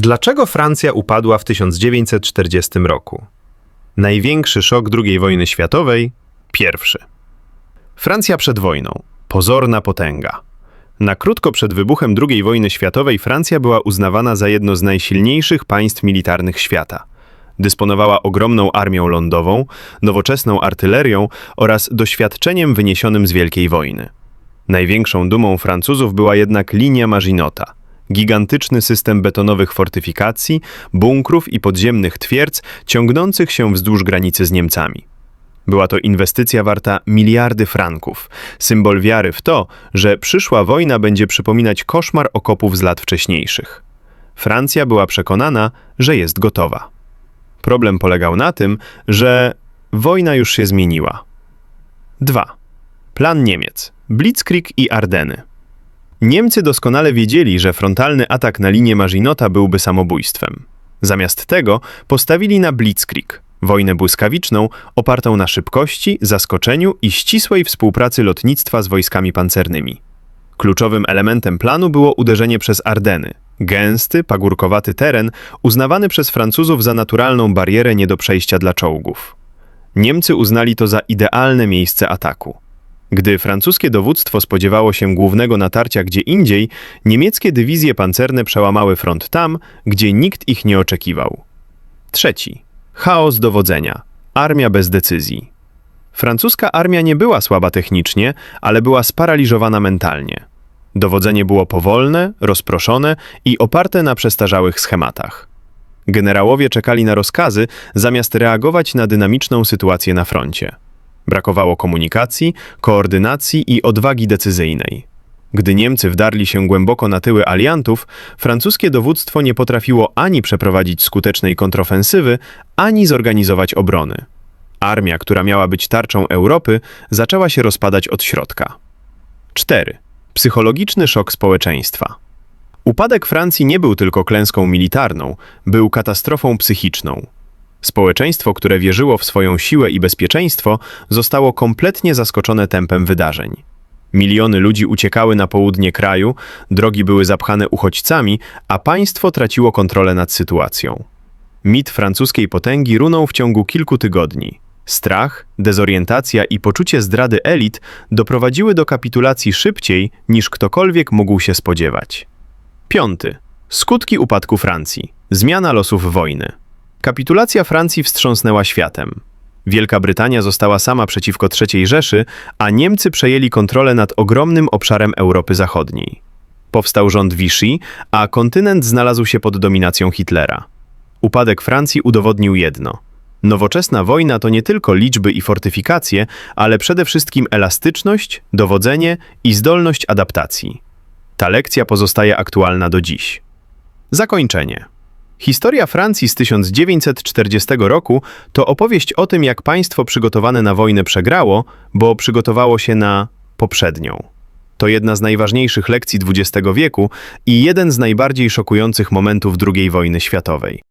Dlaczego Francja upadła w 1940 roku? Największy szok II wojny światowej? Pierwszy. Francja przed wojną. Pozorna potęga. Na krótko przed wybuchem II wojny światowej Francja była uznawana za jedno z najsilniejszych państw militarnych świata. Dysponowała ogromną armią lądową, nowoczesną artylerią oraz doświadczeniem wyniesionym z Wielkiej Wojny. Największą dumą Francuzów była jednak linia Maginota – gigantyczny system betonowych fortyfikacji, bunkrów i podziemnych twierdz ciągnących się wzdłuż granicy z Niemcami. Była to inwestycja warta miliardy franków, symbol wiary w to, że przyszła wojna będzie przypominać koszmar okopów z lat wcześniejszych. Francja była przekonana, że jest gotowa. Problem polegał na tym, że wojna już się zmieniła. 2. Plan Niemiec. Blitzkrieg i Ardeny. Niemcy doskonale wiedzieli, że frontalny atak na linię Maginota byłby samobójstwem. Zamiast tego postawili na Blitzkrieg, wojnę błyskawiczną opartą na szybkości, zaskoczeniu i ścisłej współpracy lotnictwa z wojskami pancernymi. Kluczowym elementem planu było uderzenie przez Ardeny, gęsty, pagórkowaty teren uznawany przez Francuzów za naturalną barierę nie do przejścia dla czołgów. Niemcy uznali to za idealne miejsce ataku. Gdy francuskie dowództwo spodziewało się głównego natarcia gdzie indziej, niemieckie dywizje pancerne przełamały front tam, gdzie nikt ich nie oczekiwał. Trzeci. Chaos dowodzenia. Armia bez decyzji. Francuska armia nie była słaba technicznie, ale była sparaliżowana mentalnie. Dowodzenie było powolne, rozproszone i oparte na przestarzałych schematach. Generałowie czekali na rozkazy, zamiast reagować na dynamiczną sytuację na froncie. Brakowało komunikacji, koordynacji i odwagi decyzyjnej. Gdy Niemcy wdarli się głęboko na tyły aliantów, francuskie dowództwo nie potrafiło ani przeprowadzić skutecznej kontrofensywy, ani zorganizować obrony. Armia, która miała być tarczą Europy, zaczęła się rozpadać od środka. 4. Psychologiczny szok społeczeństwa. Upadek Francji nie był tylko klęską militarną, był katastrofą psychiczną. Społeczeństwo, które wierzyło w swoją siłę i bezpieczeństwo, zostało kompletnie zaskoczone tempem wydarzeń. Miliony ludzi uciekały na południe kraju, drogi były zapchane uchodźcami, a państwo traciło kontrolę nad sytuacją. Mit francuskiej potęgi runął w ciągu kilku tygodni. Strach, dezorientacja i poczucie zdrady elit doprowadziły do kapitulacji szybciej, niż ktokolwiek mógł się spodziewać. Piąty. Skutki upadku Francji. Zmiana losów wojny. Kapitulacja Francji wstrząsnęła światem. Wielka Brytania została sama przeciwko III Rzeszy, a Niemcy przejęli kontrolę nad ogromnym obszarem Europy Zachodniej. Powstał rząd Vichy, a kontynent znalazł się pod dominacją Hitlera. Upadek Francji udowodnił jedno. Nowoczesna wojna to nie tylko liczby i fortyfikacje, ale przede wszystkim elastyczność, dowodzenie i zdolność adaptacji. Ta lekcja pozostaje aktualna do dziś. Zakończenie. Historia Francji z 1940 roku to opowieść o tym, jak państwo przygotowane na wojnę przegrało, bo przygotowało się na poprzednią. To jedna z najważniejszych lekcji XX wieku i jeden z najbardziej szokujących momentów II wojny światowej.